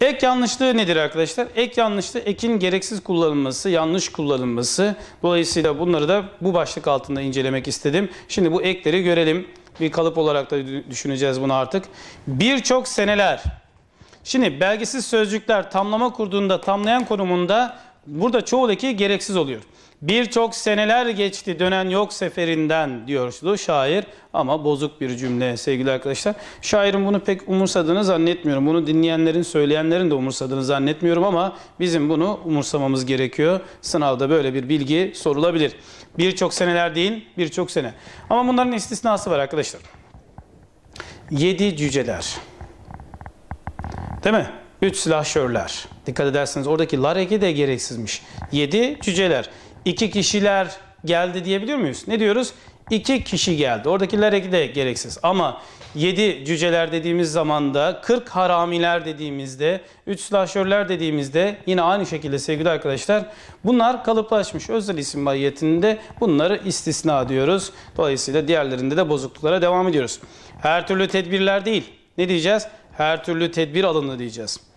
Ek yanlışlığı nedir arkadaşlar? Ek yanlışlığı ekin gereksiz kullanılması, yanlış kullanılması. Dolayısıyla bunları da bu başlık altında incelemek istedim. Şimdi bu ekleri görelim. Bir kalıp olarak da düşüneceğiz bunu artık. Birçok seneler. Şimdi belgesiz sözcükler tamlama kurduğunda tamlayan konumunda burada çoğul eki gereksiz oluyor. Birçok seneler geçti dönen yok seferinden diyordu şair ama bozuk bir cümle sevgili arkadaşlar. Şairin bunu pek umursadığını zannetmiyorum. Bunu dinleyenlerin, söyleyenlerin de umursadığını zannetmiyorum ama bizim bunu umursamamız gerekiyor. Sınavda böyle bir bilgi sorulabilir. Birçok seneler değil, birçok sene. Ama bunların istisnası var arkadaşlar. Yedi cüceler. Değil mi? Üç silahşörler. Dikkat ederseniz oradaki lar eki de gereksizmiş. Yedi cüceler. İki kişiler geldi diyebiliyor muyuz? Ne diyoruz? İki kişi geldi. Oradaki lar eki de gereksiz. Ama yedi cüceler dediğimiz zaman da 40 haramiler dediğimizde, üç silahşörler dediğimizde yine aynı şekilde sevgili arkadaşlar bunlar kalıplaşmış özel isim mahiyetinde bunları istisna diyoruz. Dolayısıyla diğerlerinde de bozukluklara devam ediyoruz. Her türlü tedbirler değil. Ne diyeceğiz? Her türlü tedbir alındı diyeceğiz.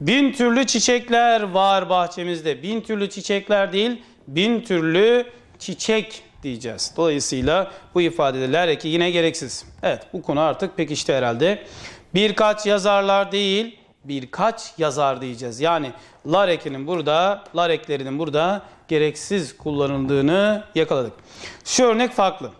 Bin türlü çiçekler var bahçemizde. Bin türlü çiçekler değil, bin türlü çiçek diyeceğiz. Dolayısıyla bu ifadeler eki yine gereksiz. Evet bu konu artık pekişti herhalde. Birkaç yazarlar değil, birkaç yazar diyeceğiz. Yani lar ekinin burada, lar eklerinin burada gereksiz kullanıldığını yakaladık. Şu örnek farklı.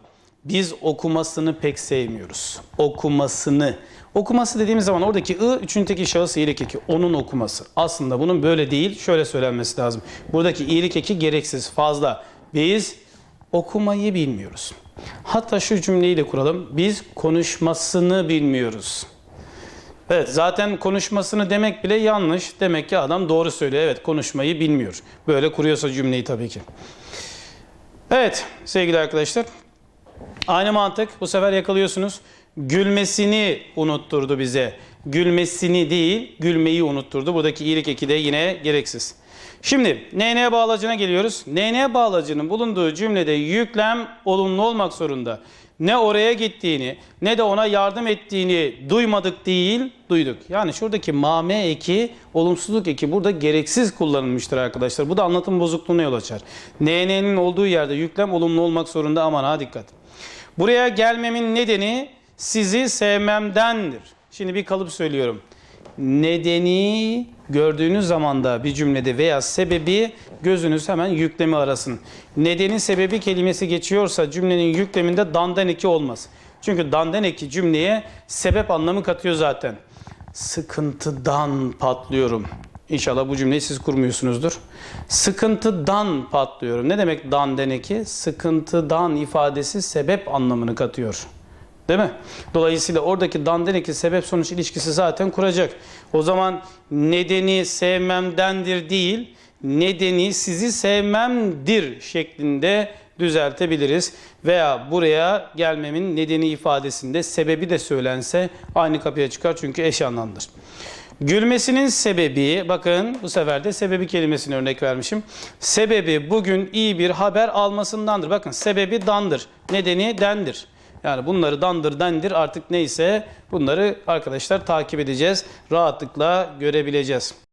Biz okumasını pek sevmiyoruz. Okumasını. Okuması dediğimiz zaman oradaki ı üçüncü şahıs iyilik eki. Onun okuması. Aslında bunun böyle değil. Şöyle söylenmesi lazım. Buradaki iyilik eki gereksiz, fazla. Biz okumayı bilmiyoruz. Hatta şu cümleyi de kuralım. Biz konuşmasını bilmiyoruz. Evet zaten konuşmasını demek bile yanlış. Demek ki adam doğru söylüyor. Evet konuşmayı bilmiyor. Böyle kuruyorsa cümleyi tabii ki. Evet sevgili arkadaşlar. Aynı mantık bu sefer yakalıyorsunuz. Gülmesini unutturdu bize. Gülmesini değil, gülmeyi unutturdu. Buradaki iyilik eki de yine gereksiz. Şimdi NN bağlacına geliyoruz. NN bağlacının bulunduğu cümlede yüklem olumlu olmak zorunda. Ne oraya gittiğini ne de ona yardım ettiğini duymadık değil, duyduk. Yani şuradaki mame eki, olumsuzluk eki burada gereksiz kullanılmıştır arkadaşlar. Bu da anlatım bozukluğuna yol açar. NN'nin olduğu yerde yüklem olumlu olmak zorunda aman ha dikkat. Buraya gelmemin nedeni sizi sevmemdendir. Şimdi bir kalıp söylüyorum. Nedeni gördüğünüz zaman da bir cümlede veya sebebi gözünüz hemen yüklemi arasın. Nedeni sebebi kelimesi geçiyorsa cümlenin yükleminde dandan eki olmaz. Çünkü dandan eki cümleye sebep anlamı katıyor zaten. Sıkıntıdan patlıyorum. İnşallah bu cümleyi siz kurmuyorsunuzdur. Sıkıntıdan patlıyorum. Ne demek dan deneki? Sıkıntıdan ifadesi sebep anlamını katıyor. Değil mi? Dolayısıyla oradaki dandeneki sebep sonuç ilişkisi zaten kuracak. O zaman nedeni sevmemdendir değil, nedeni sizi sevmemdir şeklinde düzeltebiliriz. Veya buraya gelmemin nedeni ifadesinde sebebi de söylense aynı kapıya çıkar çünkü eş anlamdır. Gülmesinin sebebi, bakın bu sefer de sebebi kelimesini örnek vermişim. Sebebi bugün iyi bir haber almasındandır. Bakın sebebi dandır, nedeni dendir. Yani bunları dandır dendir artık neyse bunları arkadaşlar takip edeceğiz. Rahatlıkla görebileceğiz.